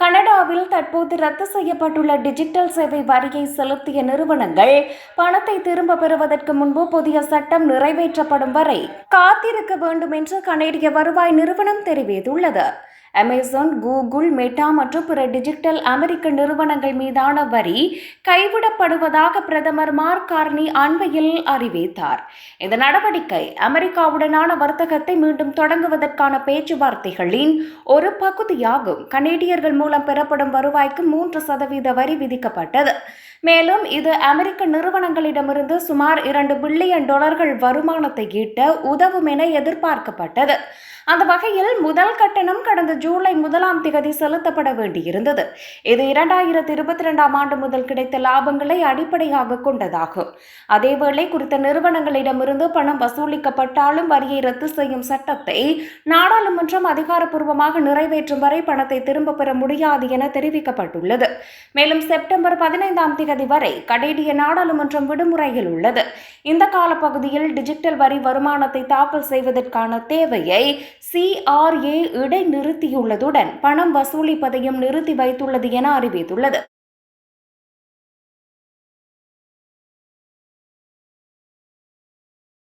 கனடாவில் தற்போது ரத்து செய்யப்பட்டுள்ள டிஜிட்டல் சேவை வரியை செலுத்திய நிறுவனங்கள் பணத்தை திரும்ப பெறுவதற்கு முன்பு புதிய சட்டம் நிறைவேற்றப்படும் வரை காத்திருக்க வேண்டும் என்று கனேடிய வருவாய் நிறுவனம் தெரிவித்துள்ளது. அமேசான் கூகுள் மெட்டா மற்றும் பிற டிஜிட்டல் அமெரிக்க நிறுவனங்கள் மீதான வரி கைவிடப்படுவதாக பிரதமர் மார்க் கார்னி அண்மையில் அறிவித்தார். இந்த நடவடிக்கை அமெரிக்காவுடனான வர்த்தகத்தை மீண்டும் தொடங்குவதற்கான பேச்சுவார்த்தைகளின் ஒரு பகுதியாகும். கனேடியர்கள் மூலம் பெறப்படும் வருவாய்க்கு மூன்று சதவீத வரி விதிக்கப்பட்டது. மேலும் இது அமெரிக்க நிறுவனங்களிடமிருந்து சுமார் இரண்டு பில்லியன் டாலர்கள் வருமானத்தை ஈட்ட உதவும் என எதிர்பார்க்கப்பட்டது. அந்த வகையில் முதல் கட்டணம் கடந்த ஜூலை முதலாம் திகதி செலுத்தப்பட வேண்டியிருந்தது. இது இரண்டாயிரத்தி இருபத்தி ரெண்டாம் ஆண்டு முதல் கிடைத்த லாபங்களை அடிப்படையாக கொண்டதாகும். அதேவேளை குறித்த நிறுவனங்களிடமிருந்து பணம் வசூலிக்கப்பட்டாலும் வரியை ரத்து செய்யும் சட்டத்தை நாடாளுமன்றம் அதிகாரப்பூர்வமாக நிறைவேற்றும் வரை பணத்தை திரும்ப பெற முடியாது என தெரிவிக்கப்பட்டுள்ளது. மேலும் செப்டம்பர் பதினைந்தாம் திகதி வரை கனேடிய நாடாளுமன்றம் விடுமுறையில் உள்ளது. இந்த காலப்பகுதியில் டிஜிட்டல் வரி வருமானத்தை தாக்கல் செய்வதற்கான தேவையை சிஆர்ஏ இடைநிறுத்தியுள்ளதுடன் பணம் வசூலிப்பதையும் நிறுத்தி வைத்துள்ளது என அறிவித்துள்ளது.